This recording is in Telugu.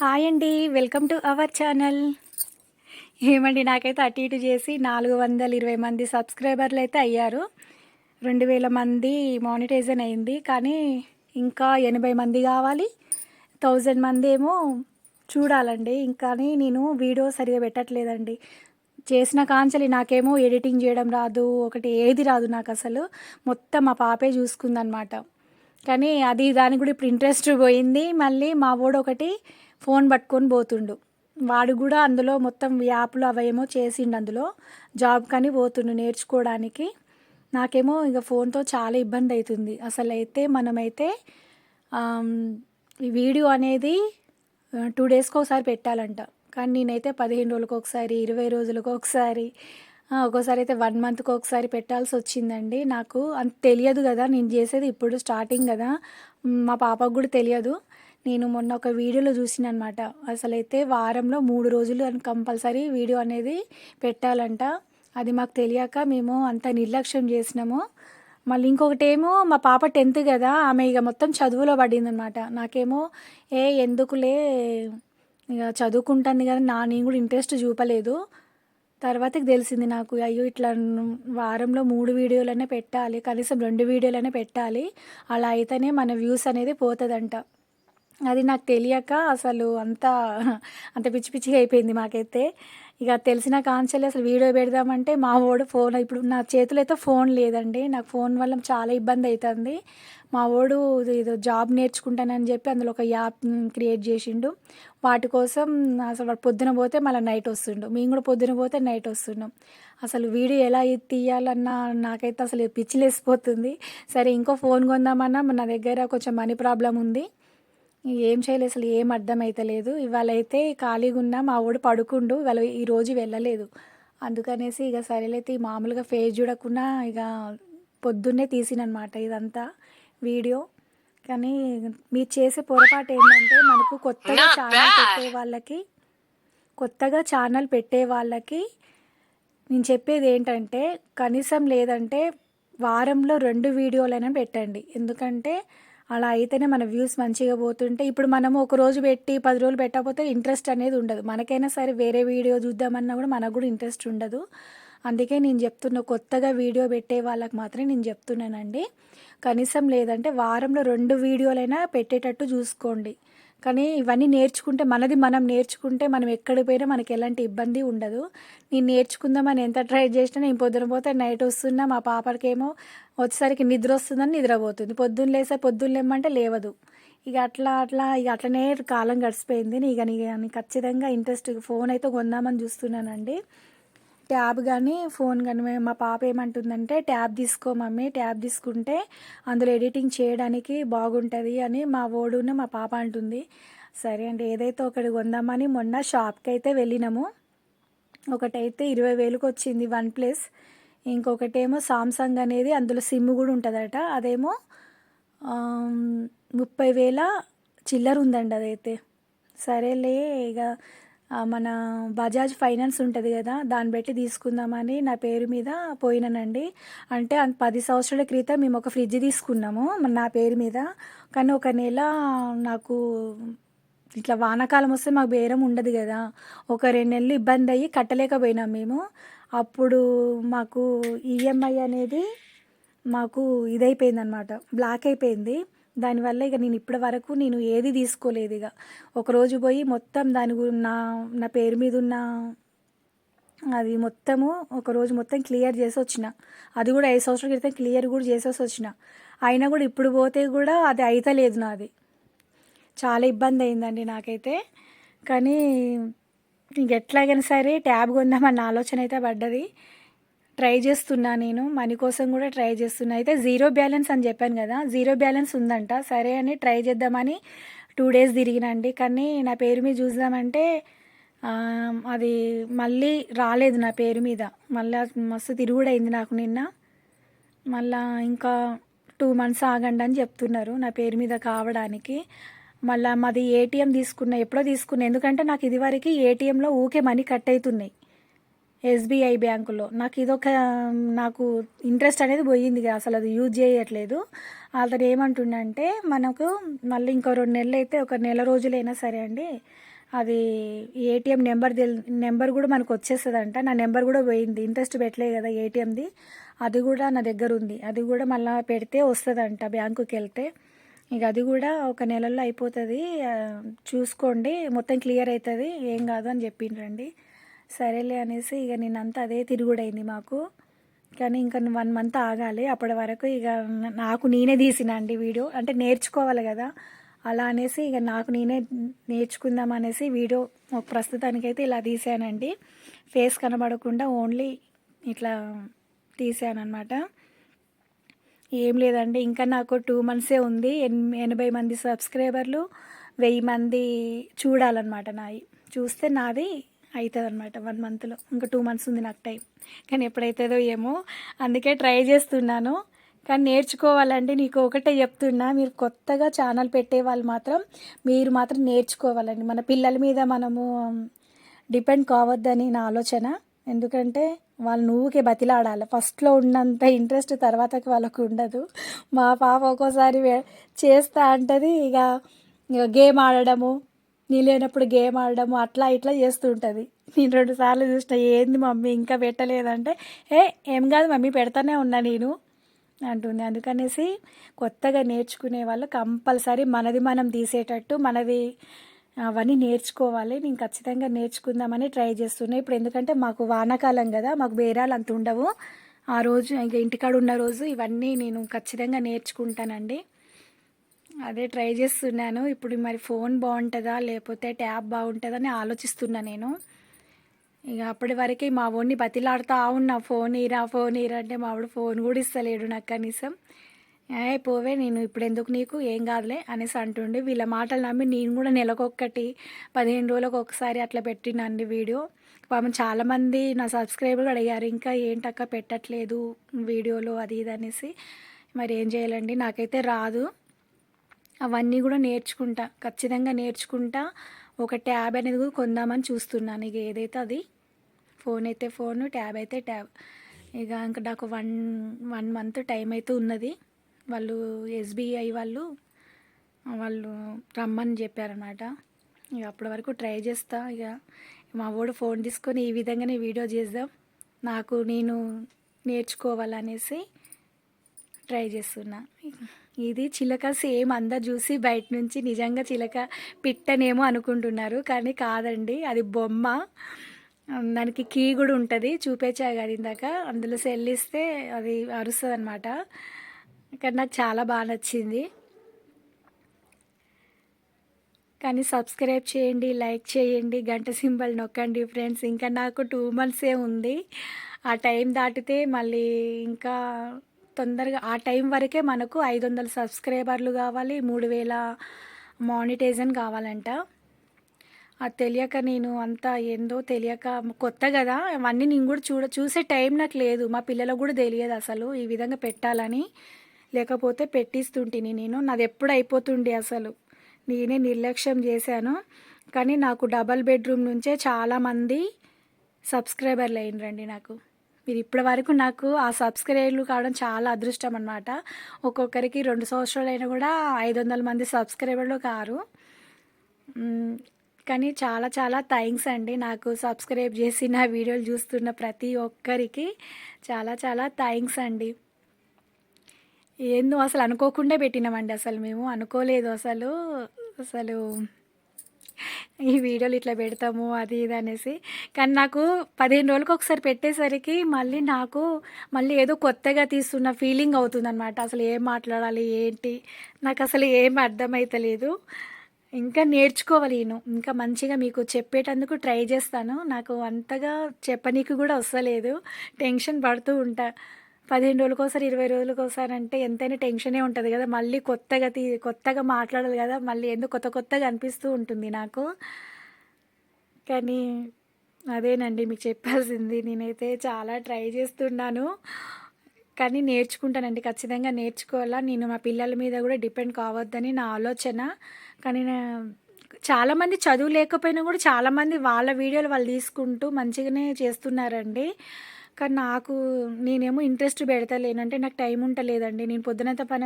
హాయ్ అండి వెల్కమ్ టు అవర్ ఛానల్. ఏమండి నాకైతే అటు ఇటు చేసి నాలుగు వందల ఇరవై మంది సబ్స్క్రైబర్లు అయితే అయ్యారు. రెండు వేల మంది మానిటైజన్ అయింది కానీ ఇంకా ఎనభై మంది కావాలి. థౌజండ్ మంది ఏమో చూడాలండి ఇంకాని నేను వీడియో సరిగా పెట్టట్లేదండి. చేసిన కాంచలి నాకేమో ఎడిటింగ్ చేయడం రాదు ఒకటి ఏది రాదు నాకు అసలు. మొత్తం మా పాపే చూసుకుందనమాట. కానీ అది దానికి కూడా ఇప్పుడు ఇంట్రెస్ట్ పోయింది. మళ్ళీ మా వాడు ఒకటి ఫోన్ పట్టుకొని పోతుండు. వాడు కూడా అందులో మొత్తం యాప్లు అవేమో చేసిండు అందులో. జాబ్ కానీ పోతుండు నేర్చుకోవడానికి. నాకేమో ఇక ఫోన్తో చాలా ఇబ్బంది అవుతుంది అసలు అయితే మనమైతే ఈ వీడియో అనేది టూ డేస్కి ఒకసారి పెట్టాలంట. కానీ నేనైతే పదిహేను రోజులకు ఒకసారి ఇరవై రోజులకు ఒకసారి ఒక్కోసారి అయితే వన్ మంత్కి ఒకసారి పెట్టాల్సి వచ్చిందండి. నాకు అంత తెలియదు కదా. నేను చేసేది ఇప్పుడు స్టార్టింగ్ కదా. మా పాపకు కూడా తెలియదు. నేను మొన్న ఒక వీడియోలో చూసిన అనమాట అసలైతే వారంలో మూడు రోజులు కంపల్సరీ వీడియో అనేది పెట్టాలంట. అది మాకు తెలియక మేము అంత నిర్లక్ష్యం చేసినాము. మళ్ళీ ఇంకొకటి ఏమో మా పాప టెన్త్ కదా ఆమె ఇక మొత్తం చదువులో పడింది అనమాట నాకేమో ఏ ఎందుకులే? ఇక చదువుకుంటుంది కదా నా నేను కూడా ఇంట్రెస్ట్ చూపలేదు. తర్వాతకి తెలిసింది నాకు అయ్యో ఇట్లా వారంలో మూడు వీడియోలనే పెట్టాలి కనీసం రెండు వీడియోలనే పెట్టాలి. అలా అయితేనే మన వ్యూస్ అనేది పోతుందంట. అది నాకు తెలియక అసలు అంత అంత పిచ్చి పిచ్చిగా అయిపోయింది మాకైతే. ఇక తెలిసిన కాన్సెల్ అసలు వీడియో పెడదామంటే మా వాడు ఫోన్ ఇప్పుడు నా చేతిలో అయితే ఫోన్ లేదండి. నాకు ఫోన్ వల్ల చాలా ఇబ్బంది అవుతుంది మా వాడు ఏదో జాబ్ నేర్చుకుంటానని చెప్పి అందులో ఒక యాప్ క్రియేట్ చేసిండు. వాటి కోసం అసలు వాడు పొద్దున పోతే మళ్ళీ నైట్ వస్తుండు. మేము కూడా పొద్దున పోతే నైట్ వస్తున్నాం అసలు వీడియో ఎలా తీయాలన్నా నాకైతే అసలు పిచ్చిలేసిపోతుంది సరే ఇంకో ఫోన్ కొందామన్నా నా దగ్గర కొంచెం మనీ ప్రాబ్లం ఉంది. ఏం చేయలేదు అసలు ఏం అర్థం అవుతలేదు ఇవాళ అయితే ఖాళీగా ఉన్నా మా వాడు పడుకుండు ఇవాళ ఈ రోజు వెళ్ళలేదు. అందుకనేసి ఇక సరేలైతే ఈ మామూలుగా ఫేస్ చూడకుండా ఇక పొద్దున్నే తీసినమాట ఇదంతా వీడియో. కానీ మీరు చేసే పొరపాటు ఏంటంటే మనకు కొత్తగా ఛానల్ పెట్టే వాళ్ళకి కొత్తగా ఛానల్ పెట్టే వాళ్ళకి నేను చెప్పేది ఏంటంటే కనీసం లేదంటే వారంలో రెండు వీడియోలైనా పెట్టండి. ఎందుకంటే అలా అయితేనే మన వ్యూస్ మంచిగా పోతుంటే ఇప్పుడు మనము ఒక రోజు పెట్టి పది రోజులు పెట్టకపోతే ఇంట్రెస్ట్ అనేది ఉండదు. మనకైనా సరే వేరే వీడియో చూద్దామన్నా కూడా మనకు కూడా ఇంట్రెస్ట్ ఉండదు. అందుకే నేను చెప్తున్న కొత్తగా వీడియో పెట్టే వాళ్ళకి మాత్రమే నేను చెప్తున్నానండి. కనీసం లేదంటే వారంలో రెండు వీడియోలైనా పెట్టేటట్టు చూసుకోండి. కానీ ఇవన్నీ నేర్చుకుంటే మనది మనం నేర్చుకుంటే మనం ఎక్కడికి పోయినా మనకి ఎలాంటి ఇబ్బంది ఉండదు. నేను నేర్చుకుందామని ఎంత ట్రై చేసినా నేను పొద్దున పోతే నైట్ వస్తున్నా మా పాపకేమో వచ్చేసరికి నిద్ర వస్తుందని నిద్రపోతుంది. పొద్దున్న లేసే పొద్దున్న లేమంటే లేవదు. ఇక అట్లా అట్లా ఇక అట్లనే కాలం గడిచిపోయింది. ఇక నీ నీ ఖచ్చితంగా ఇంట్రెస్ట్ ఫోన్ అయితే కొందామని చూస్తున్నానండి. ట్యాబ్ కానీ ఫోన్ కానీ మా పాప ఏమంటుందంటే ట్యాబ్ తీసుకో మమ్మీ ట్యాబ్ తీసుకుంటే అందులో ఎడిటింగ్ చేయడానికి బాగుంటుంది అని మా ఓడున మా పాప అంటుంది. సరే అండి ఏదైతే ఒకటి కొందామని మొన్న షాప్కి అయితే వెళ్ళినాము. ఒకటైతే ఇరవై వేలకు వచ్చింది వన్ ప్లస్. ఇంకొకటేమో సామ్సంగ్ అనేది అందులో సిమ్ కూడా ఉంటుందట. అదేమో ముప్పై వేల చిల్లర ఉందండి అదైతే. సరేలే ఇక మన బజాజ్ ఫైనాన్స్ ఉంటుంది కదా దాన్ని బట్టి తీసుకుందామని నా పేరు మీద పోయినానండి. అంటే పది సంవత్సరాల క్రితం మేము ఒక ఫ్రిడ్జ్ తీసుకున్నాము నా పేరు మీద. కానీ ఒక నెల నాకు ఇట్లా వానాకాలం వస్తే మాకు బేరం ఉండదు కదా. ఒక రెండు నెలలు ఇబ్బంది అయ్యి కట్టలేకపోయినాం మేము. అప్పుడు మాకు ఈఎంఐ అనేది మాకు ఇదైపోయింది అనమాట బ్లాక్ అయిపోయింది. దానివల్ల ఇక నేను ఇప్పటి వరకు నేను ఏది తీసుకోలేదు ఇక. ఒకరోజు పోయి మొత్తం దాని గు- నా నా పేరు మీద ఉన్న అది మొత్తము ఒక రోజు మొత్తం క్లియర్ చేసి వచ్చిన. అది కూడా ఐదు సంవత్సరాల క్రితం క్లియర్ కూడా చేసేసి వచ్చిన. అయినా కూడా ఇప్పుడు పోతే కూడా అది అయితలేదు నాది. చాలా ఇబ్బంది అయిందండి నాకైతే. కానీ ఇంక ఎట్లాగైనా సరే ట్యాబ్ కొందామన్న ఆలోచన అయితే పడ్డది. ట్రై చేస్తున్నా నేను మనీ కోసం కూడా ట్రై చేస్తున్నా. అయితే జీరో బ్యాలెన్స్ అని చెప్పాను కదా జీరో బ్యాలెన్స్ ఉందంట. సరే అని ట్రై చేద్దామని టూ డేస్ తిరిగినండి కానీ నా పేరు మీద చూద్దామంటే అది మళ్ళీ రాలేదు నా పేరు మీద. మళ్ళీ మస్తు తిరుగుడు అయింది నాకు నిన్న. మళ్ళా ఇంకా టూ మంత్స్ ఆగండి అని చెప్తున్నారు నా పేరు మీద కావడానికి. మళ్ళా మాది ఏటీఎం తీసుకున్న ఎప్పుడో తీసుకున్నా. ఎందుకంటే నాకు ఇదివరకు ఏటీఎంలో ఊకే మనీ కట్ అవుతున్నాయి. ఎస్బీఐ బ్యాంకులో. నాకు ఇదొక నాకు ఇంట్రెస్ట్ అనేది పోయింది ఇక అసలు అది యూజ్ చేయట్లేదు. అతను ఏమంటుండంటే మనకు మళ్ళీ ఇంకో రెండు నెలలు అయితే ఒక నెల రోజులైనా సరే అండి అది ఏటీఎం నెంబర్ తెల్ నెంబర్ కూడా మనకు వచ్చేస్తుందంట. నా నెంబర్ కూడా పోయింది. ఇంట్రెస్ట్ పెట్టలే కదా ఏటీఎంది. అది కూడా నా దగ్గర ఉంది. అది కూడా మళ్ళీ పెడితే వస్తుందంట బ్యాంకుకి వెళ్తే ఇక అది కూడా ఒక నెలల్లో అయిపోతుంది. చూసుకోండి. మొత్తం క్లియర్ అవుతుంది ఏం కాదు అని చెప్పిండ్రండి. సరేలే అనేసి ఇక నేనంతా అదే తిరుగుడైంది మాకు. కానీ ఇంకా వన్ మంత్ ఆగాలి. అప్పటి వరకు ఇక నాకు నేనే తీసిన అండి వీడియో. అంటే నేర్చుకోవాలి కదా. అలా అనేసి ఇక నాకు నేనే నేర్చుకుందాం అనేసి వీడియో ప్రస్తుతానికైతే ఇలా తీసానండి. ఫేస్ కనబడకుండా ఓన్లీ ఇట్లా తీసాను అనమాట ఏం లేదండి. ఇంకా నాకు టూ మంత్సే ఉంది. ఎన్ ఎనభై మంది సబ్స్క్రైబర్లు వెయ్యి మంది చూడాలన్నమాట నాయి. చూస్తే నాది అవుతుంది అనమాట వన్ మంత్లో ఇంకా టూ మంత్స్ ఉంది నాకు టైం కానీ ఎప్పుడైతుందో ఏమో అందుకే ట్రై చేస్తున్నాను. కానీ నేర్చుకోవాలంటే నీకు ఒకటే చెప్తున్నా మీరు కొత్తగా ఛానల్ పెట్టే వాళ్ళు మాత్రం మీరు మాత్రం నేర్చుకోవాలండి. మన పిల్లల మీద మనము డిపెండ్ కావద్దని నా ఆలోచన. ఎందుకంటే వాళ్ళు నువ్వుకే బతిలాడాలి. ఫస్ట్లో ఉన్నంత ఇంట్రెస్ట్ తర్వాతకి వాళ్ళకు ఉండదు. మా పాప ఒక్కోసారి చేస్తా అంటది ఇక ఇక గేమ్ ఆడడము నీ లేనప్పుడు గేమ్ ఆడడం అట్లా ఇట్లా చేస్తూ ఉంటుంది నేను రెండు సార్లు చూసిన ఏంది మమ్మీ ఇంకా పెట్టలేదంటే? ఏ ఏం కాదు మమ్మీ పెడతానే ఉన్నా నేను అంటుంది. అందుకనేసి కొత్తగా నేర్చుకునే వాళ్ళు కంపల్సరీ మనది మనం తీసేటట్టు మనది అవన్నీ నేర్చుకోవాలి. నేను ఖచ్చితంగా నేర్చుకుందామని ట్రై చేస్తున్నా. ఇప్పుడు ఎందుకంటే మాకు వానాకాలం కదా మాకు బేరాలు అంత ఉండవు. ఆ రోజు ఇంకా ఇంటికాడ ఉన్న రోజు ఇవన్నీ నేను ఖచ్చితంగా నేర్చుకుంటానండి. అదే ట్రై చేస్తున్నాను. ఇప్పుడు మరి ఫోన్ బాగుంటుందా లేకపోతే ట్యాబ్ బాగుంటుందా అని ఆలోచిస్తున్నా నేను. ఇక అప్పటి వరకు మా వాడిని బతిలాడుతూ ఉన్నా ఫోన్ ఇరా ఫోన్ ఇరా అంటే మా వాడు ఫోన్ కూడా ఇస్తలేడు నాకు కనీసం. ఏ పోవే నేను ఇప్పుడు ఎందుకు నీకు? ఏం కాదులే అనేసి అంటుండే. వీళ్ళ మాటలు నమ్మి నేను కూడా నెలకొక్కటి పదిహేను రోజులకు ఒకసారి అట్లా పెట్టినండి వీడియో. పాపం చాలామంది నా సబ్స్క్రైబర్లు అడిగారు ఇంకా ఏంటక్క పెట్టట్లేదు వీడియోలో? అది ఇది అనేసి. మరి ఏం చేయాలండి? నాకైతే రాదు. అవన్నీ కూడా నేర్చుకుంటా. ఖచ్చితంగా నేర్చుకుంటా. ఒక ట్యాబ్ అనేది కూడా కొందామని చూస్తున్నాను. ఇక ఏదైతే అది ఫోన్ అయితే ఫోన్ ట్యాబ్ అయితే ట్యాబ్. ఇక ఇంకా నాకు వన్ వన్ మంత్ టైం అయితే ఉన్నది. వాళ్ళు ఎస్బీఐ వాళ్ళు వాళ్ళు రమ్మని చెప్పారనమాట ఇక అప్పటి వరకు ట్రై చేస్తా. ఇక మా వాడు ఫోన్ తీసుకొని ఈ విధంగానే వీడియో చేద్దాం. నాకు నేను నేర్చుకోవాలనేసి ట్రై చేస్తున్నా. ఇది చిలక సేమ్ అందరు చూసి బయట నుంచి నిజంగా చిలక పిట్టనేమో అనుకుంటున్నారు కానీ కాదండి. అది బొమ్మ. దానికి కీ కూడా ఉంటుంది చూపించా కదా ఇందాక. అందులో సెల్లిస్తే అది అరుస్తుంది అనమాట కానీ నాకు చాలా బాగా నచ్చింది. కానీ సబ్స్క్రైబ్ చేయండి లైక్ చేయండి గంట సింబల్ నొక్కండి ఫ్రెండ్స్ ఇంకా నాకు టూ మంత్సే ఉంది. ఆ టైం దాటితే మళ్ళీ ఇంకా తొందరగా ఆ టైం వరకే మనకు ఐదు వందల సబ్స్క్రైబర్లు కావాలి మూడు వేల మానిటైజన్ కావాలంట. అది తెలియక నేను అంతా ఏందో తెలియక కొత్త కదా అవన్నీ నేను కూడా చూడ చూసే టైం నాకు లేదు. మా పిల్లలకు కూడా తెలియదు అసలు ఈ విధంగా పెట్టాలని. లేకపోతే పెట్టిస్తుంటిని నేను. నాది ఎప్పుడు అయిపోతుండే అసలు. నేనే నిర్లక్ష్యం చేశాను. కానీ నాకు డబల్ బెడ్రూమ్ నుంచే చాలామంది సబ్స్క్రైబర్లు అయినరండి నాకు. మీరు ఇప్పటి వరకు నాకు ఆ సబ్స్క్రైబర్లు కావడం చాలా అదృష్టం అనమాట ఒక్కొక్కరికి రెండు సంవత్సరాలు అయినా కూడా ఐదు వందల మంది సబ్స్క్రైబర్లు కారు. కానీ చాలా చాలా థ్యాంక్స్ అండి నాకు సబ్స్క్రైబ్ చేసి నా వీడియోలు చూస్తున్న ప్రతి ఒక్కరికి. చాలా చాలా థ్యాంక్స్ అండి. ఏందో అసలు అనుకోకుండా పెట్టినామండి అసలు మేము. అనుకోలేదు అసలు. అసలు ఈ వీడియోలు ఇట్లా పెడతాము అది ఇది అనేసి. కానీ నాకు పదిహేను రోజులకు ఒకసారి పెట్టేసరికి మళ్ళీ నాకు మళ్ళీ ఏదో కొత్తగా తీస్తున్న ఫీలింగ్ అవుతుంది అనమాట అసలు ఏం మాట్లాడాలి ఏంటి? నాకు అసలు ఏం అర్థమైతలేదు. ఇంకా నేర్చుకోవాలి నేను ఇంకా మంచిగా మీకు చెప్పేటందుకు ట్రై చేస్తాను. నాకు అంతగా చెప్పనీకి కూడా వస్తలేదు. టెన్షన్ పడుతూ ఉంటా. పదిహేను రోజులకోసారి ఒకసారి ఇరవై రోజులకోసారి ఒకసారి అంటే ఎంతైనా టెన్షనే ఉంటుంది కదా. మళ్ళీ కొత్తగా తీ కొత్తగా మాట్లాడాలి కదా. మళ్ళీ ఎందుకు కొత్త కొత్తగా అనిపిస్తూ ఉంటుంది నాకు. కానీ అదేనండి మీకు చెప్పాల్సింది. నేనైతే చాలా ట్రై చేస్తున్నాను. కానీ నేర్చుకుంటానండి. ఖచ్చితంగా నేర్చుకోవాలా. నేను మా పిల్లల మీద కూడా డిపెండ్ కావద్దని నా ఆలోచన. కానీ చాలామంది చదువు లేకపోయినా కూడా చాలామంది వాళ్ళ వీడియోలు వాళ్ళు తీసుకుంటూ మంచిగానే చేస్తున్నారండి. కానీ నాకు నేనేమో ఇంట్రెస్ట్ పెడతలేనంటే నాకు టైం ఉంటలేదండి. నేను పొద్దునంత పని